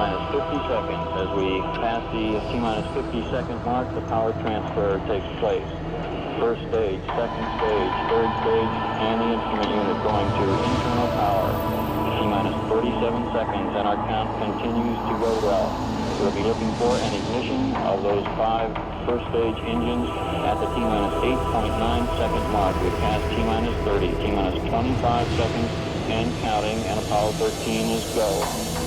T-minus 50 seconds. As we pass the T-minus 50 second mark, the power transfer takes place. First stage, second stage, third stage, and the instrument unit going to internal power. T-minus 37 seconds, and our count continues to go well. We'll be looking for an ignition of those five first stage engines at the T-minus 8.9 second mark. We passed T-minus 30, T-minus 25 seconds, and counting, and Apollo 13 is go.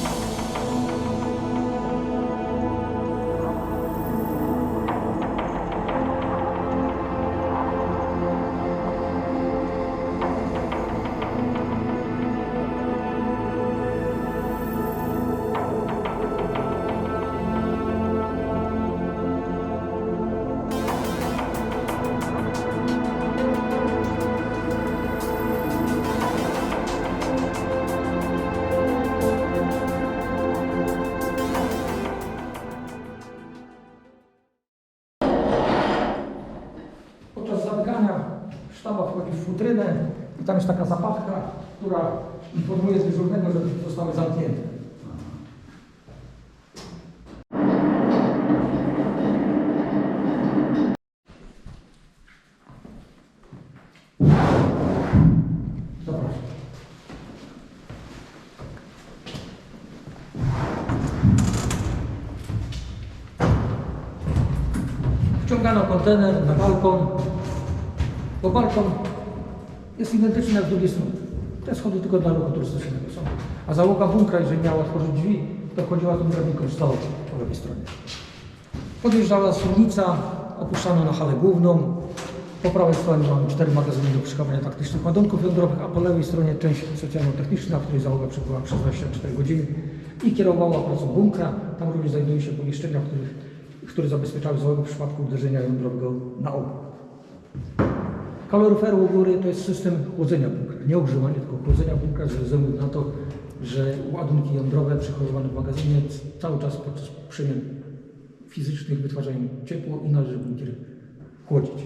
Sztaba wchodzi w futrynę i tam jest taka zapadka, która informuje dyżurnego, że zostały zamknięte. Wciągano kontener na balkon, bo balkon jest identyczny jak z strony. Te schody tylko dla ruchu turystycznego są. A załoga bunkra, jeżeli miała otworzyć drzwi, to wchodziła tą drabinką stałą po lewej stronie. Podjeżdżała suwnica, opuszczano na halę główną. Po prawej stronie mamy cztery magazyny do przechowywania taktycznych ładunków jądrowych, a po lewej stronie część socjalno-techniczna, w której załoga przebyła przez 24 godziny i kierowała pracą bunkra. Tam również znajdują się pomieszczenia, które zabezpieczały załogę w przypadku uderzenia jądrowego na ogół. Kaloryfer u góry to jest system chłodzenia bunkra. Nie ogrzewania, tylko chłodzenia bunkra ze względu na to, że ładunki jądrowe przechowywane w magazynie cały czas podczas przemian fizycznych wytwarzają ciepło i należy bunkier chłodzić.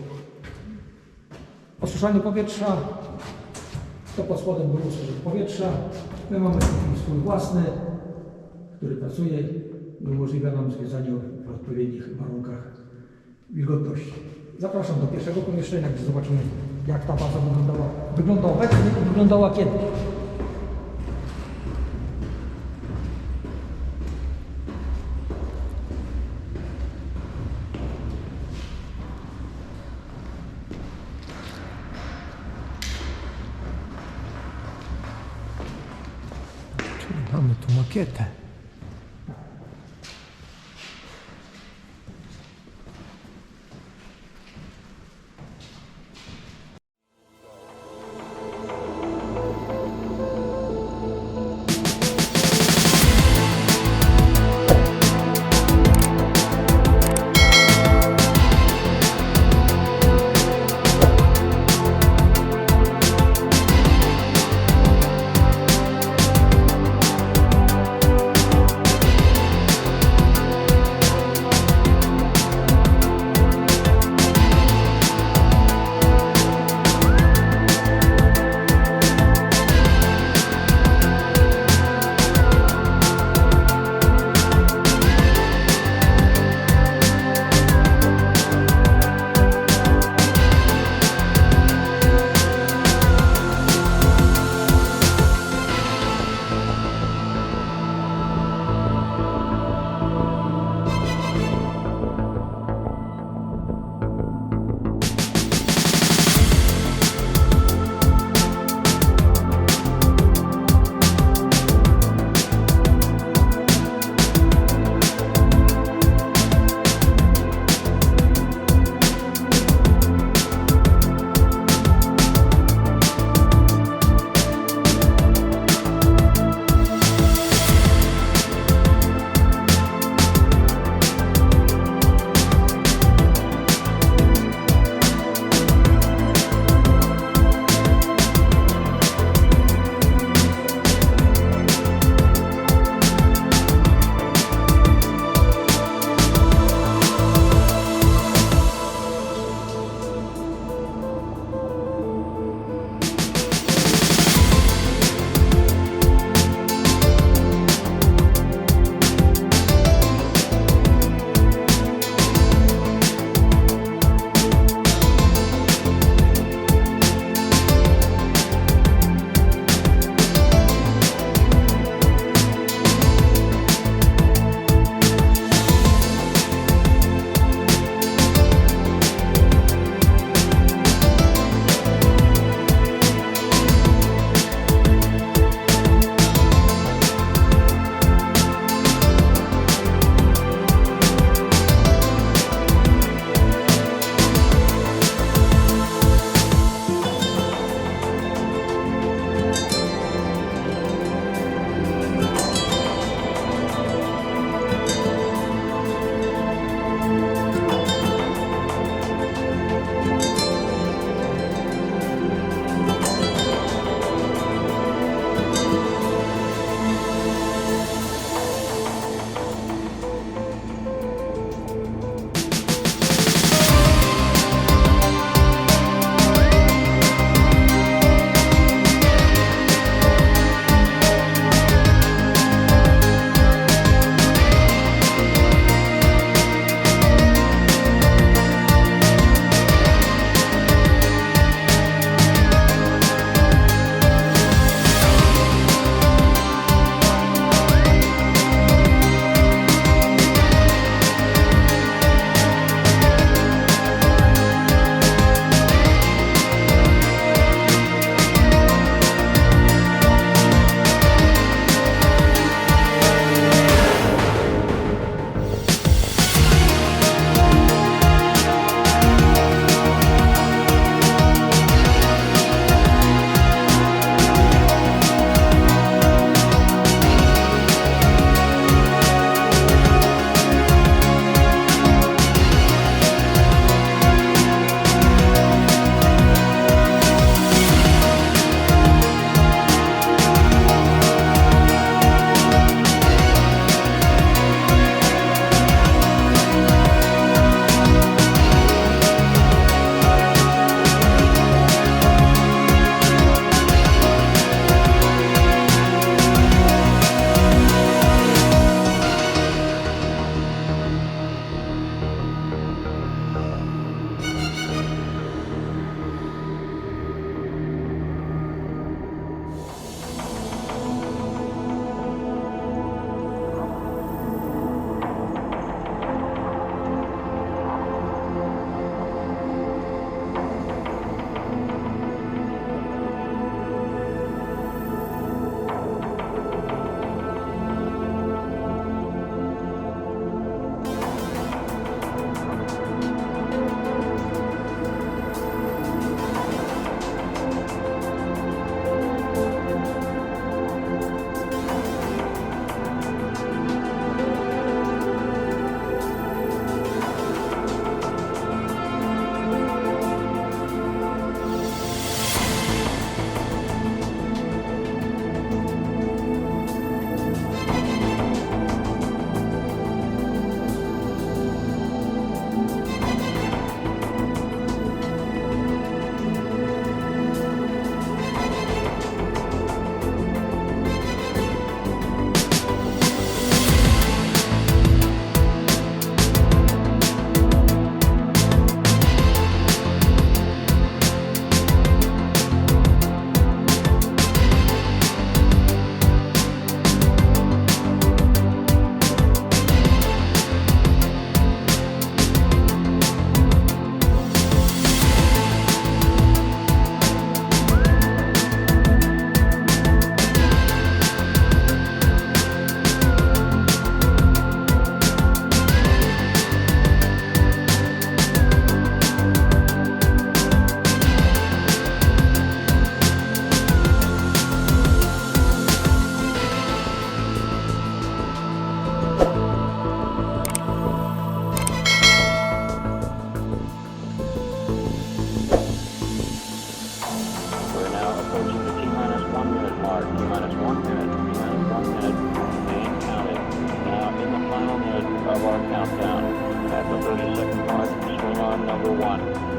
Osuszanie powietrza to pod spodem był osuszek powietrza. My mamy swój własny, który pracuje i umożliwia nam zwiedzanie w odpowiednich warunkach wilgotności. Zapraszam do pierwszego pomieszczenia, gdzie zobaczymy, jak ta baza wyglądała, wygląda obecnie i wyglądała kiedyś.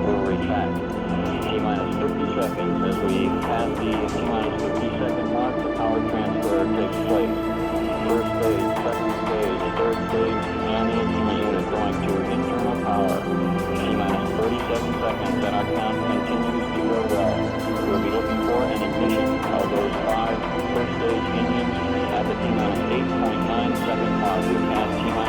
we'll retract. T minus 50 seconds. As we pass the T minus 50 second mark, the power transfer takes place. First stage, second stage, third stage, and the engine unit is going to internal power. T minus 37 seconds, and our count continues to go well. We'll be looking for an ignition of those five first stage engines at the T minus 8.9 second We pass T minus